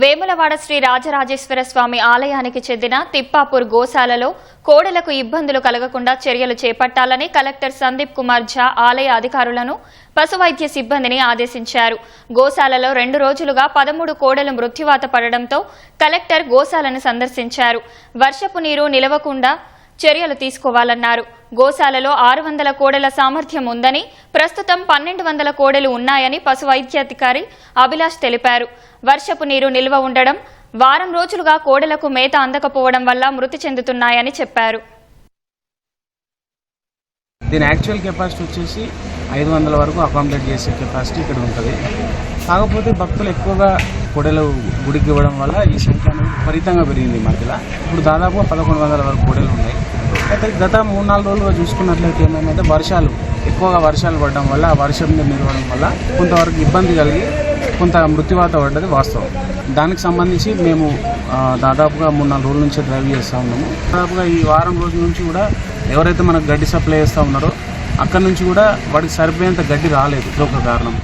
వేములవాడ శ్రీ రాజరాజేశ్వర స్వామి ఆలయానికి చెందిన తిప్పాపూర్ గోశాలలో కోడలకు ఇబ్బందులు కలగకుండా చర్యలు చేపట్టాలని కలెక్టర్ సందీప్ కుమార్ ఝా ఆలయ అధికారులను పశువైద్య సిబ్బందిని ఆదేశించారు. గోశాలలో రెండు రోజులుగా పదమూడు కోడలు మృత్యువాత పడడంతో కలెక్టర్ గోశాలను సందర్శించారు. వర్షపు నీరు నిలవకుండా చర్యలు తీసుకోవాలన్నారు. గోశాలలో ఆరు వందల కోడెల సామర్థ్యం ఉందని ప్రస్తుతం పన్నెండు వందల కోడెలు ఉన్నాయని పశు వైద్యాధికారి అభిలాష్ తెలిపారు. వర్షపు నీరు నిల్వ ఉండడం వారం రోజులుగా కోడెలకు మేత అందకపోవడం వల్ల మృతి చెందుతున్నాయని చెప్పారు. దీని యాక్చువల్ కెపాసిటీ వచ్చేసి ఐదు వందల వరకు అకామిడేట్ చేసే కెపాసిటీ ఇక్కడ ఉంటుంది. కాకపోతే భక్తులు ఎక్కువగా కోడెలు గుడికి ఇవ్వడం వల్ల ఈ సంఖ్య అనేది విపరీతంగా పెరిగింది ఈ మధ్యలో. ఇప్పుడు దాదాపు పదకొండు వందల వరకు కోడెలు ఉన్నాయి. అయితే గత మూడు నాలుగు రోజులుగా చూసుకున్నట్లయితే ఏమైందంటే వర్షాలు ఎక్కువగా వర్షాలు పడడం వల్ల ఆ వర్షం మీద నిలవడం వల్ల కొంతవరకు ఇబ్బంది కలిగి కొంత మృత్యువాత పడ్డది వాస్తవం. దానికి సంబంధించి మేము దాదాపుగా మూడు నాలుగు రోజుల నుంచి డ్రైవ్ చేస్తూ ఉన్నాము. దాదాపుగా ఈ వారం రోజుల నుంచి కూడా ఎవరైతే మనకు గడ్డి సప్లై చేస్తూ ఉన్నారో అక్కడ నుంచి కూడా వాడికి సరిపోయేంత గడ్డి రాలేదు. ఇది ఒక కారణం.